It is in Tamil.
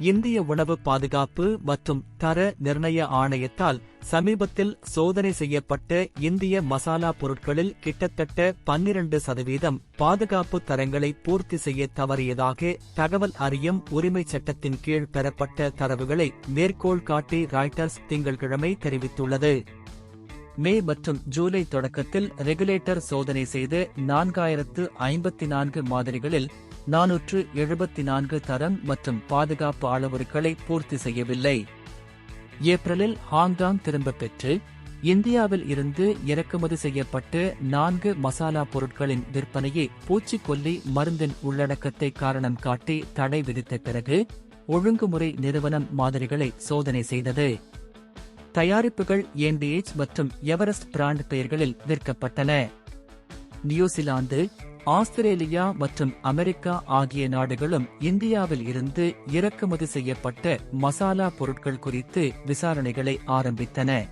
இந்திய உணவு பாதுகாப்பு மற்றும் தர நிர்ணய ஆணையத்தால் சமீபத்தில் சோதனை செய்யப்பட்ட இந்திய மசாலா பொருட்களில் கிட்டத்தட்ட பன்னிரண்டு சதவீதம் பாதுகாப்பு தரங்களை பூர்த்தி செய்ய தவறியதாக தகவல் அறியும் உரிமைச் சட்டத்தின் கீழ் பெறப்பட்ட தரவுகளை மேற்கோள் காட்டி ராய்டர்ஸ் திங்கள்கிழமை தெரிவித்துள்ளது. மே மற்றும் ஜூலை தொடக்கத்தில் ரெகுலேட்டர் சோதனை செய்து நான்காயிரத்து ஐம்பத்தி நான்கு மாதிரிகளில் நானூற்று எழுபத்தி நான்கு தரம் மற்றும் பாதுகாப்பு அளவுருக்களை பூர்த்தி செய்யவில்லை. ஏப்ரலில் ஹாங்காங் திரும்பப் பெற்று இந்தியாவில் இருந்து இறக்குமதி செய்யப்பட்டு நான்கு மசாலா பொருட்களின் விற்பனையை பூச்சிக்கொல்லி மருந்தின் உள்ளடக்கத்தை காரணம் காட்டி தடை விதித்த பிறகு ஒழுங்குமுறை நிறுவனம் மாதிரிகளை சோதனை செய்தது. தயாரிப்புகள் ஏண்டிஏஜ் மற்றும் எவரெஸ்ட் பிராண்ட் பெயர்களில் விற்கப்பட்டன? நியூசிலாந்து ஆஸ்திரேலியா மற்றும் அமெரிக்கா ஆகிய நாடுகளும் இந்தியாவில் இருந்து இறக்குமதி செய்யப்பட்ட மசாலா பொருட்கள் குறித்து விசாரணைகளை ஆரம்பித்தன.